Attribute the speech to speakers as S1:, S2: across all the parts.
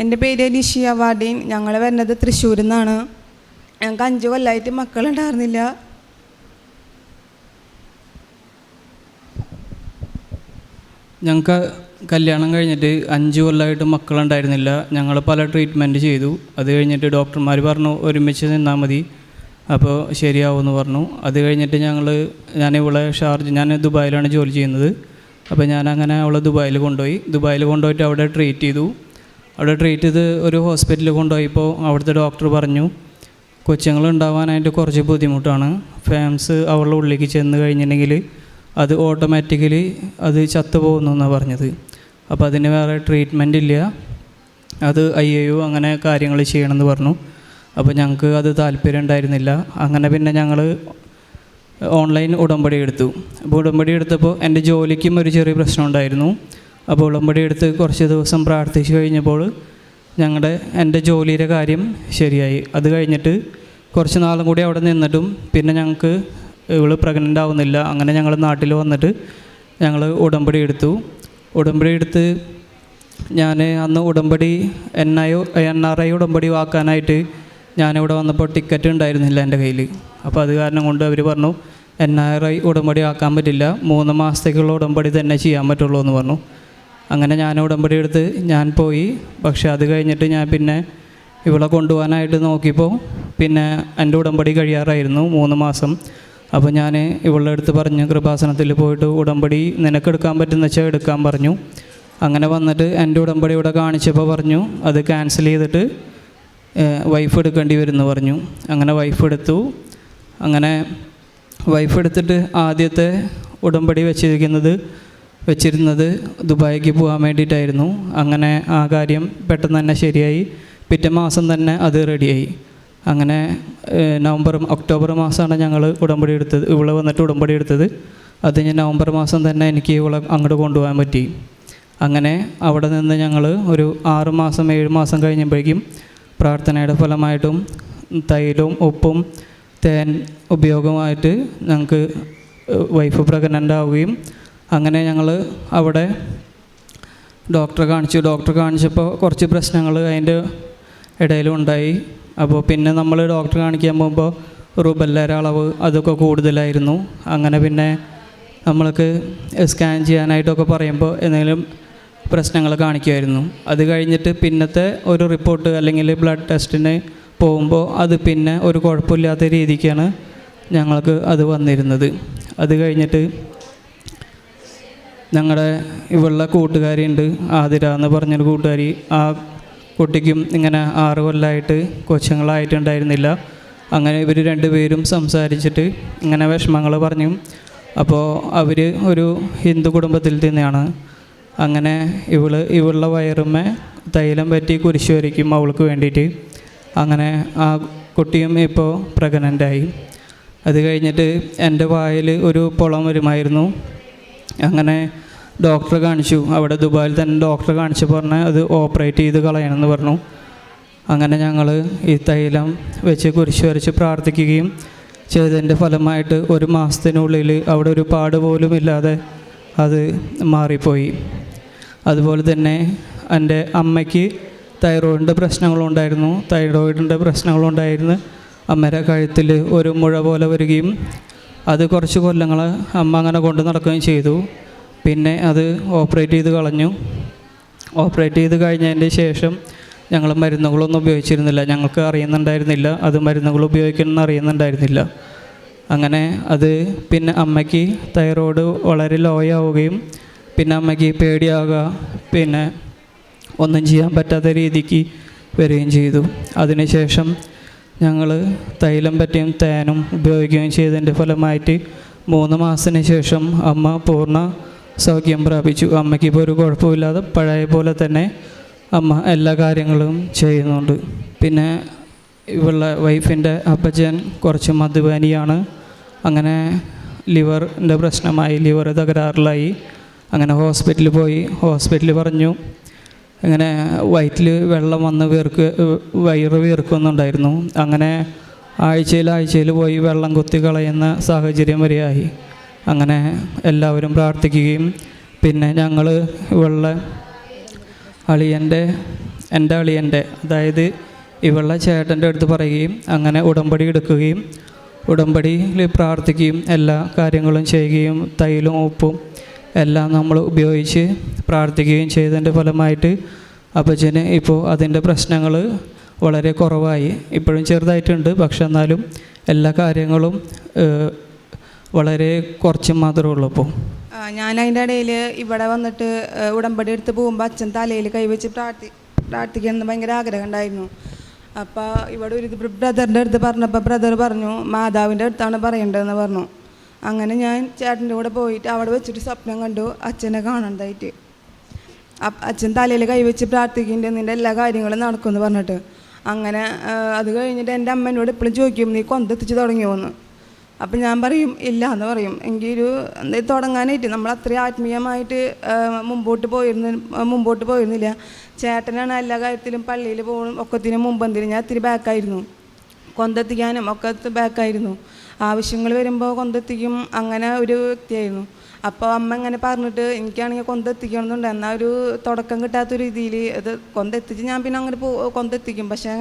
S1: എന്റെ പേര് ലിഷിയ വാർഡീൻ. ഞങ്ങൾ വരുന്നത് തൃശ്ശൂരിൽ നിന്നാണ്. ഞങ്ങൾക്ക് അഞ്ച് കൊല്ലമായിട്ട് മക്കളുണ്ടായിരുന്നില്ല.
S2: ഞങ്ങൾക്ക് കല്യാണം കഴിഞ്ഞിട്ട് അഞ്ച് കൊല്ലമായിട്ട് മക്കളുണ്ടായിരുന്നില്ല. ഞങ്ങൾ പല ട്രീറ്റ്മെന്റ് ചെയ്തു. അത് കഴിഞ്ഞിട്ട് ഡോക്ടർമാർ പറഞ്ഞു ഒരുമിച്ച് നിന്നാൽ മതി. അപ്പോൾ ശരിയാവുമെന്ന് പറഞ്ഞു. അത് കഴിഞ്ഞിട്ട് ഞങ്ങൾ ഞാൻ ഷാർജ് ഞാൻ ദുബായിലാണ് ജോലി ചെയ്യുന്നത്. അപ്പോൾ ഞാൻ അങ്ങനെ അവളെ ദുബായിൽ കൊണ്ടുപോയി. ദുബായിൽ കൊണ്ടുപോയിട്ട് അവിടെ ട്രീറ്റ് ചെയ്തു. അവിടെ ട്രീറ്റ് ചെയ്ത് ഒരു ഹോസ്പിറ്റലിൽ കൊണ്ടുപോയപ്പോൾ അവിടുത്തെ ഡോക്ടർ പറഞ്ഞു കൊച്ചുങ്ങൾ ഉണ്ടാവാനായിട്ട് കുറച്ച് ബുദ്ധിമുട്ടാണ്. ഫാംസ് അവളുടെ ഉള്ളിലേക്ക് ചെന്ന് കഴിഞ്ഞിട്ടുണ്ടെങ്കിൽ അത് ഓട്ടോമാറ്റിക്കലി അത് ചത്തുപോകുന്നു എന്നാണ് പറഞ്ഞത്. അപ്പോൾ അതിന് വേറെ ട്രീറ്റ്മെന്റ് ഇല്ല. അത് ഐ എ അങ്ങനെ കാര്യങ്ങൾ ചെയ്യണമെന്ന് പറഞ്ഞു. അപ്പോൾ ഞങ്ങൾക്ക് അത് താല്പര്യം ഉണ്ടായിരുന്നില്ല. അങ്ങനെ പിന്നെ ഞങ്ങൾ ഓൺലൈൻ ഉടമ്പടി എടുത്തു. അപ്പോൾ ഉടമ്പടി എടുത്തപ്പോൾ എന്റെ ജോലിക്കും ഒരു ചെറിയ പ്രശ്നം ഉണ്ടായിരുന്നു. അപ്പോൾ ഉടമ്പടി എടുത്ത് കുറച്ച് ദിവസം പ്രാർത്ഥിച്ചു കഴിഞ്ഞപ്പോൾ ഞങ്ങളുടെ എന്റെ ജോലിയുടെ കാര്യം ശരിയായി. അത് കഴിഞ്ഞിട്ട് കുറച്ച് നാളും കൂടി അവിടെ നിന്നിട്ടും പിന്നെ ഞങ്ങൾക്ക് ഇവൾ പ്രഗ്നന്റ് ആവുന്നില്ല. അങ്ങനെ ഞങ്ങൾ നാട്ടിൽ വന്നിട്ട് ഞങ്ങൾ ഉടമ്പടി എടുത്തു. ഉടമ്പടി എടുത്ത് ഞാൻ അന്ന് ഉടമ്പടി N I N R I ഉടമ്പടി വാക്കാനായിട്ട് ഞാനിവിടെ വന്നപ്പോൾ ടിക്കറ്റ് ഉണ്ടായിരുന്നില്ല എന്റെ കയ്യിൽ. അപ്പോൾ അത് കാരണം കൊണ്ട് അവർ പറഞ്ഞു എൻ ആർ ഐ ഉടമ്പടി ആക്കാൻ പറ്റില്ല. മൂന്ന് മാസത്തേക്കുള്ള ഉടമ്പടി തന്നെ ചെയ്യാൻ പറ്റുള്ളൂ എന്ന് പറഞ്ഞു. അങ്ങനെ ഞാൻ ഉടമ്പടി എടുത്ത് ഞാൻ പോയി. പക്ഷേ അത് കഴിഞ്ഞിട്ട് ഞാൻ പിന്നെ ഇവളെ കൊണ്ടുപോകാനായിട്ട് നോക്കിയപ്പോൾ പിന്നെ എന്റെ ഉടമ്പടി കഴിയാറായിരുന്നു മൂന്ന് മാസം. അപ്പോൾ ഞാൻ ഇവളുടെ അടുത്ത് പറഞ്ഞു കൃപാസനത്തിൽ പോയിട്ട് ഉടമ്പടി നിനക്ക് എടുക്കാൻ പറ്റുന്ന വെച്ചാൽ എടുക്കാൻ പറഞ്ഞു. അങ്ങനെ വന്നിട്ട് എന്റെ ഉടമ്പടി ഇവിടെ കാണിച്ചപ്പോൾ പറഞ്ഞു അത് ക്യാൻസൽ ചെയ്തിട്ട് വൈഫ് എടുക്കേണ്ടി വരുമെന്ന് പറഞ്ഞു. അങ്ങനെ വൈഫ് എടുത്തു. അങ്ങനെ വൈഫ് എടുത്തിട്ട് ആദ്യത്തെ ഉടമ്പടി വെച്ചിരിക്കുന്നത് വെച്ചിരുന്നത് ദുബായിക്ക് പോകാൻ വേണ്ടിയിട്ടായിരുന്നു. അങ്ങനെ ആ കാര്യം പെട്ടെന്ന് തന്നെ ശരിയായി. പിറ്റേ മാസം തന്നെ അത് റെഡിയായി. അങ്ങനെ നവംബർ ഒക്ടോബർ മാസമാണ് ഞങ്ങൾ ഉടമ്പടി എടുത്തത്. ഇവിടെ വന്നിട്ട് ഉടമ്പടി എടുത്തത്. അത് ഞാൻ നവംബർ മാസം തന്നെ എനിക്ക് ഇവിടെ അങ്ങോട്ട് കൊണ്ടുപോകാൻ പറ്റി. അങ്ങനെ അവിടെ നിന്ന് ഞങ്ങൾ ഒരു ആറ് മാസം ഏഴ് മാസം കഴിഞ്ഞപ്പോഴേക്കും പ്രാർത്ഥനയുടെ ഫലമായിട്ടും തൈലും ഉപ്പും തേൻ ഉപയോഗമായിട്ട് ഞങ്ങൾക്ക് വൈഫ് പ്രഗ്നന്റ് ആവുകയും അങ്ങനെ ഞങ്ങൾ അവിടെ ഡോക്ടറെ കാണിച്ചു. ഡോക്ടറെ കാണിച്ചപ്പോൾ കുറച്ച് പ്രശ്നങ്ങൾ അതിന്റെ ഇടയിലും ഉണ്ടായി. അപ്പോൾ പിന്നെ നമ്മൾ ഡോക്ടറെ കാണിക്കാൻ പോകുമ്പോൾ റുബല്ലയുടെ അളവ് അതൊക്കെ കൂടുതലായിരുന്നു. അങ്ങനെ പിന്നെ നമ്മൾക്ക് സ്കാൻ ചെയ്യാനായിട്ടൊക്കെ പറയുമ്പോൾ എന്തെങ്കിലും പ്രശ്നങ്ങൾ കാണിക്കുമായിരുന്നു. അത് കഴിഞ്ഞിട്ട് പിന്നത്തെ ഒരു റിപ്പോർട്ട് അല്ലെങ്കിൽ ബ്ലഡ് ടെസ്റ്റിന് പോകുമ്പോൾ അത് പിന്നെ ഒരു കുഴപ്പമില്ലാത്ത രീതിക്കാണ് ഞങ്ങൾക്ക് അത് വന്നിരുന്നത്. അത് കഴിഞ്ഞിട്ട് ഞങ്ങളുടെ ഇവളുടെ കൂട്ടുകാരിയുണ്ട്. ആതിര എന്ന് പറഞ്ഞൊരു കൂട്ടുകാരി. ആ കുട്ടിക്കും ഇങ്ങനെ ആറ് കൊല്ലമായിട്ട് കൊച്ചുങ്ങളായിട്ടുണ്ടായിരുന്നില്ല. അങ്ങനെ ഇവർ രണ്ടുപേരും സംസാരിച്ചിട്ട് ഇങ്ങനെ വിഷമങ്ങൾ പറഞ്ഞു. അപ്പോൾ അവർ ഒരു ഹിന്ദു കുടുംബത്തിൽ തന്നെയാണ് അങ്ങനെ ഇവൾ ഇവളുടെ വയറുമ്മേ തൈലം പറ്റി കുരിശ് വരയ്ക്കും അവൾക്ക് വേണ്ടിയിട്ട്. അങ്ങനെ ആ കുട്ടിയും ഇപ്പോൾ പ്രഗ്നന്റായി അത് കഴിഞ്ഞിട്ട് എന്റെ വായിൽ ഒരു പൊളം വരുമായിരുന്നു അങ്ങനെ ഡോക്ടറെ കാണിച്ചു. അവിടെ ദുബായിൽ തന്നെ ഡോക്ടറെ കാണിച്ച് പറഞ്ഞ് അത് ഓപ്പറേറ്റ് ചെയ്ത് കളയണമെന്ന് പറഞ്ഞു. അങ്ങനെ ഞങ്ങൾ ഈ തൈലം വെച്ച് കുരിശ് വരച്ച് പ്രാർത്ഥിക്കുകയും ചെയ്തതിന്റെ ഫലമായിട്ട് ഒരു മാസത്തിനുള്ളിൽ അവിടെ ഒരു പാട് പോലും ഇല്ലാതെ അത് മാറിപ്പോയി. അതുപോലെ തന്നെ എന്റെ അമ്മയ്ക്ക് തൈറോയിഡിന്റെ പ്രശ്നങ്ങളുണ്ടായിരുന്നു തൈറോയിഡിന്റെ പ്രശ്നങ്ങളുണ്ടായിരുന്നു അമ്മയുടെ കഴുത്തിൽ ഒരു മുഴ പോലെ വരികയും അത് കുറച്ച് കൊല്ലങ്ങൾ അമ്മ അങ്ങനെ കൊണ്ട് നടക്കുകയും ചെയ്തു. പിന്നെ അത് ഓപ്പറേറ്റ് ചെയ്ത് കളഞ്ഞു. ഓപ്പറേറ്റ് ചെയ്ത് കഴിഞ്ഞതിന്റെ ശേഷം ഞങ്ങൾ മരുന്നുകളൊന്നും ഉപയോഗിച്ചിരുന്നില്ല. ഞങ്ങൾക്ക് അറിയുന്നുണ്ടായിരുന്നില്ല. അത് മരുന്നുകൾ ഉപയോഗിക്കണമെന്ന് അറിയുന്നുണ്ടായിരുന്നില്ല. അങ്ങനെ അത് പിന്നെ അമ്മയ്ക്ക് തൈറോയ്ഡ് വളരെ ലോ ആവുകയും പിന്നെ അമ്മയ്ക്ക് പേടിയാവുക പിന്നെ ഒന്നും ചെയ്യാൻ പറ്റാത്ത രീതിക്ക് വരികയും ചെയ്തു. അതിനുശേഷം ഞങ്ങൾ തൈലം പറ്റിയും തേനും ഉപയോഗിക്കുകയും ചെയ്തതിന്റെ ഫലമായിട്ട് മൂന്ന് മാസത്തിന് ശേഷം അമ്മ പൂർണ സൗഖ്യം പ്രാപിച്ചു. അമ്മയ്ക്ക് ഇപ്പോൾ ഒരു കുഴപ്പമില്ലാതെ പഴയ പോലെ തന്നെ അമ്മ എല്ലാ കാര്യങ്ങളും ചെയ്യുന്നുണ്ട്. പിന്നെ ഇവളുടെ വൈഫിന്റെ അപ്പച്ചൻ കുറച്ച് മദ്യപാനിയാണ് അങ്ങനെ ലിവറിന്റെ പ്രശ്നമായി ലിവർ തകരാറിലായി. അങ്ങനെ ഹോസ്പിറ്റലിൽ പോയി. ഹോസ്പിറ്റലിൽ പറഞ്ഞു ഇങ്ങനെ വയറ്റിൽ വെള്ളം വന്ന് വീർക്ക് വയറ് വീർക്കുന്നുണ്ടായിരുന്നു. അങ്ങനെ ആഴ്ചയിൽ ആഴ്ചയിൽ പോയി വെള്ളം കുത്തി കളയുന്ന സാഹചര്യം വരെയായി. അങ്ങനെ എല്ലാവരും പ്രാർത്ഥിക്കുകയും പിന്നെ ഞങ്ങൾ ഇവളുടെ അളിയന്റെ എന്റെ അളിയന്റെ അതായത് ഇവളുടെ ചേട്ടന്റെ അടുത്ത് പറയുകയും അങ്ങനെ ഉടമ്പടി എടുക്കുകയും ഉടമ്പടിയിൽ പ്രാർത്ഥിക്കുകയും എല്ലാ കാര്യങ്ങളും ചെയ്യുകയും തൈലും ഉപ്പും എല്ലാം നമ്മൾ ഉപയോഗിച്ച് പ്രാർത്ഥിക്കുകയും ചെയ്തതിന്റെ ഫലമായിട്ട് അപ്പച്ചന് ഇപ്പോൾ അതിന്റെ പ്രശ്നങ്ങൾ വളരെ കുറവായി. ഇപ്പോഴും ചെറുതായിട്ടുണ്ട്. പക്ഷെ എന്നാലും എല്ലാ കാര്യങ്ങളും വളരെ കുറച്ച് മാത്രമേ ഉള്ളൂ ഇപ്പോൾ.
S1: ഞാൻ അതിന്റെ ഇടയിൽ ഇവിടെ വന്നിട്ട് ഉടമ്പടി എടുത്ത് പോകുമ്പോൾ അച്ഛൻ തലയിൽ കൈവച്ച് പ്രാർത്ഥി പ്രാർത്ഥിക്കണമെന്ന് ഭയങ്കര ആഗ്രഹം ഉണ്ടായിരുന്നു. അപ്പോൾ ഇവിടെ ഒരു ബ്രദറിന്റെ അടുത്ത് പറഞ്ഞപ്പോൾ ബ്രദർ പറഞ്ഞു മാതാവിന്റെ അടുത്താണ് പറയേണ്ടതെന്ന് പറഞ്ഞു. അങ്ങനെ ഞാൻ ചേട്ടന്റെ കൂടെ പോയിട്ട് അവിടെ വെച്ചിട്ട് സ്വപ്നം കണ്ടു അച്ഛനെ കാണണ്ടായിട്ട്. അച്ഛൻ തലയിൽ കൈവച്ച് പ്രാർത്ഥിക്കുന്നുണ്ട് നിന്റെ എല്ലാ കാര്യങ്ങളും നടക്കുമെന്ന് പറഞ്ഞിട്ട്. അങ്ങനെ അത് കഴിഞ്ഞിട്ട് എന്റെ അമ്മേനോട് എപ്പോഴും ചോദിക്കും നീ കൊന്തെത്തിച്ച് തുടങ്ങിയോന്ന്? അപ്പം ഞാൻ പറയും ഇല്ല എന്ന് പറയും. എങ്കിൽ ഒരു എന്താ തുടങ്ങാനായിട്ട്? നമ്മൾ അത്രയും ആത്മീയമായിട്ട് മുമ്പോട്ട് പോയിരുന്ന മുമ്പോട്ട് പോയിരുന്നില്ല. ചേട്ടനാണ് എല്ലാ കാര്യത്തിലും പള്ളിയിൽ പോകും ഒക്കത്തിനും മുമ്പന്തിനും ഞാൻ ഇത്തിരി ബാക്കായിരുന്നു കൊന്തെത്തിക്കാനും ഒക്കെ ബാക്കായിരുന്നു ആവശ്യങ്ങൾ വരുമ്പോൾ കൊന്തെത്തിക്കും അങ്ങനെ ഒരു വ്യക്തിയായിരുന്നു. അപ്പോൾ അമ്മ ഇങ്ങനെ പറഞ്ഞിട്ട് എനിക്കാണെങ്കിൽ കൊന്തെത്തിക്കണമെന്നുണ്ട് എന്നാൽ ഒരു തുടക്കം കിട്ടാത്ത രീതിയിൽ അത് കൊന്തെത്തിച്ച് ഞാൻ പിന്നെ അങ്ങനെ പോ കൊന്തെത്തിക്കും പക്ഷേ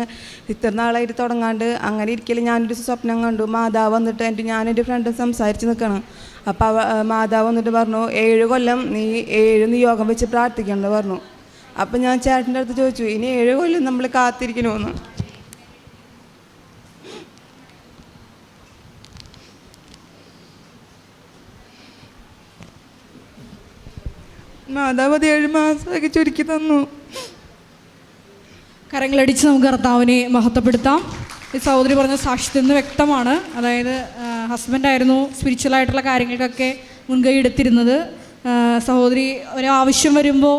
S1: ഇത്ര നാളായിട്ട് തുടങ്ങാണ്ട് അങ്ങനെ ഇരിക്കൽ ഞാനൊരു സ്വപ്നം കണ്ടു. മാതാവ് വന്നിട്ട് എന്റെ ഞാനെന്റെ ഫ്രണ്ടും സംസാരിച്ച് നിൽക്കണം അപ്പോൾ അവ മാതാവ് വന്നിട്ട് പറഞ്ഞു ഏഴ് കൊല്ലം നീ ഏഴ് നിയോഗം വെച്ച് പ്രാർത്ഥിക്കണം എന്ന് പറഞ്ഞു. അപ്പം ഞാൻ ചേട്ടന്റെ അടുത്ത് ചോദിച്ചു ഇനി ഏഴ് കൊല്ലം നമ്മൾ കാത്തിരിക്കണമെന്ന് മാതാവ് ഏഴു മാസമൊക്കെ ചുരുക്കി തന്നു.
S3: കരങ്ങളടിച്ച് നമുക്ക് കർത്താവിനെ മഹത്വപ്പെടുത്താം. ഈ സഹോദരി പറഞ്ഞ സാക്ഷ്യത്തിൽ നിന്ന് വ്യക്തമാണ്. അതായത് ഹസ്ബൻഡായിരുന്നു സ്പിരിച്വൽ ആയിട്ടുള്ള കാര്യങ്ങൾക്കൊക്കെ മുൻകൈ എടുത്തിരുന്നത്. സഹോദരി ഒരാവശ്യം വരുമ്പോൾ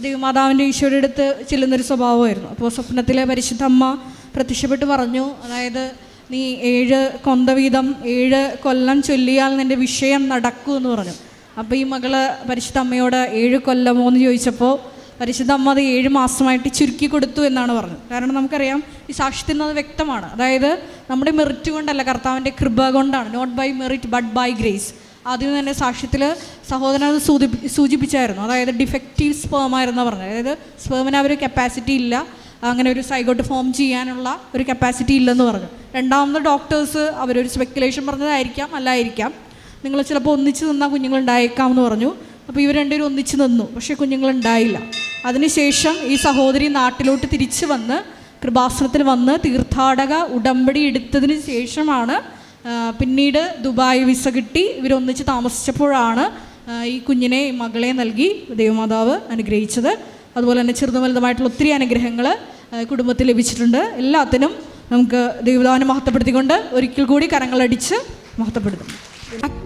S3: ദൈവമാതാവിന്റെ ഈശോയുടെ അടുത്ത് ചെല്ലുന്നൊരു സ്വഭാവമായിരുന്നു. അപ്പോൾ സ്വപ്നത്തിലെ പരിശുദ്ധ അമ്മ പ്രത്യക്ഷപ്പെട്ട് പറഞ്ഞു അതായത് നീ ഏഴ് കൊന്ത വീതം ഏഴ് കൊല്ലം ചൊല്ലിയാൽ നിന്റെ വിഷയം നടക്കൂ എന്ന് പറഞ്ഞു. അപ്പോൾ ഈ മകൾ പരിശുദ്ധ അമ്മയോട് ഏഴ് കൊല്ലമോ എന്ന് ചോദിച്ചപ്പോൾ പരിശുദ്ധ അമ്മ അത് ഏഴ് മാസമായിട്ട് ചുരുക്കി കൊടുത്തു എന്നാണ് പറഞ്ഞത്. കാരണം നമുക്കറിയാം ഈ സാക്ഷ്യത്തിൽ നിന്ന് അത് വ്യക്തമാണ്. അതായത് നമ്മുടെ മെറിറ്റ് കൊണ്ടല്ല കർത്താവിന്റെ കൃപ കൊണ്ടാണ്. Not by merit but by grace ആദ്യം തന്നെ സാക്ഷ്യത്തിൽ സഹോദരൻ അത് സൂചി സൂചിപ്പിച്ചായിരുന്നു. അതായത് ഡിഫക്റ്റീവ് സ്പേമായിരുന്നു പറഞ്ഞത്. അതായത് സ്പേമിന് ഒരു കപ്പാസിറ്റി ഇല്ല. അങ്ങനെ ഒരു സൈഗോട്ട് ഫോം ചെയ്യാനുള്ള ഒരു കപ്പാസിറ്റി ഇല്ലെന്ന് പറഞ്ഞു. രണ്ടാമത് ഡോക്ടേഴ്സ് അവരൊരു സ്പെക്കുലേഷൻ പറഞ്ഞതായിരിക്കാം അല്ലായിരിക്കാം. നിങ്ങൾ ചിലപ്പോൾ ഒന്നിച്ച് നിന്നാൽ കുഞ്ഞുങ്ങളുണ്ടായേക്കാം എന്ന് പറഞ്ഞു. അപ്പോൾ ഇവർ രണ്ടുപേരും ഒന്നിച്ച് നിന്നു. പക്ഷേ കുഞ്ഞുങ്ങളുണ്ടായില്ല. അതിനുശേഷം ഈ സഹോദരി നാട്ടിലോട്ട് തിരിച്ചു വന്ന് കൃപാസനത്തിൽ വന്ന് തീർത്ഥാടക ഉടമ്പടി എടുത്തതിന് ശേഷമാണ് പിന്നീട് ദുബായ് വിസ കിട്ടി. ഇവരൊന്നിച്ച് താമസിച്ചപ്പോഴാണ് ഈ കുഞ്ഞിനെ മകളെ നൽകി ദൈവമാതാവ് അനുഗ്രഹിച്ചത്. അതുപോലെ തന്നെ ചെറുതും വലുതുമായിട്ടുള്ള ഒത്തിരി അനുഗ്രഹങ്ങൾ കുടുംബത്തിൽ ലഭിച്ചിട്ടുണ്ട്. എല്ലാത്തിനും നമുക്ക് ദൈവദാനം മഹത്വപ്പെടുത്തിക്കൊണ്ട് ഒരിക്കൽ കൂടി കരങ്ങളടിച്ച് മഹത്വപ്പെടുത്തും